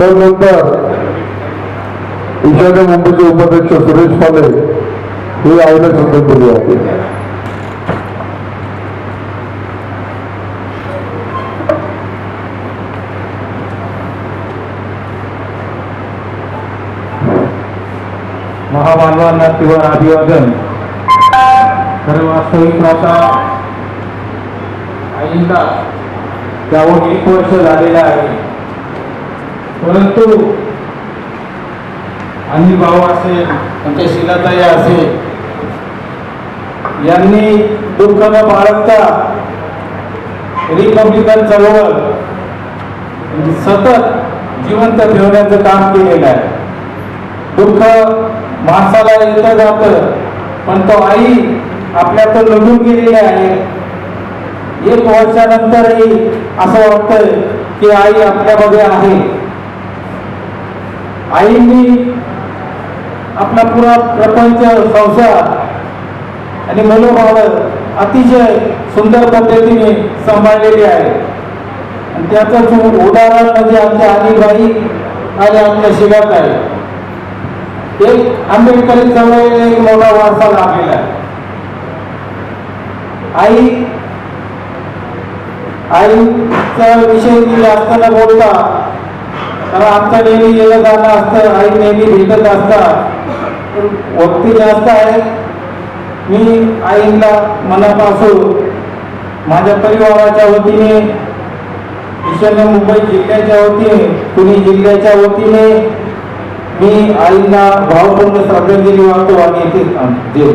तर नंतर ईशान्य मुंबईचे उपाध्यक्ष सुरेश पाले हे आईला श्रद्धांजली होते. महामानवांना किंवा अभिवादन. खरं वास्तविक आता आईला त्यावर एक वर्ष झालेलं आहे. परंतु आणि भाऊ असेल आमच्या शिलाताई असेल यांनी दुःख न बाळगता रिपब्लिकन चळवळ सतत जिवंत ठेवण्याचं काम केलेलं आहे. दुःख माणसाला येतं जातं पण तो आई आपल्यातून निघून गेलेली आहे. एक वर्षानंतरही असं वाटतं की आई आपल्यामध्ये आहे. आईंनी आपला पुरा प्रपंच संसार आणि मनोभाव अतिशय सुंदर पद्धतीने सांभाळलेली आहे. आणि त्याचंच उदाहरण म्हणजे आमच्या अनिबाई आणि आमच्या शिलात आहे एक आंबेडकरी चळवळीला एक मोठा वारसा लाभलेला आहे. आई आईचा विषय दिला असताना बोलता कारण आमचा नेहमी गेलं जाणं असतं आई नेहमी भेटत असतात वक्ती जास्त आहे. मी आईला मनापासून माझ्या परिवाराच्या वतीने ईशान्य मुंबई जिल्ह्याच्या वतीने पुणे जिल्ह्याच्या वतीने मी आईला भावपूर्ण श्रद्धांजली वाहतो आणि येथे थांबते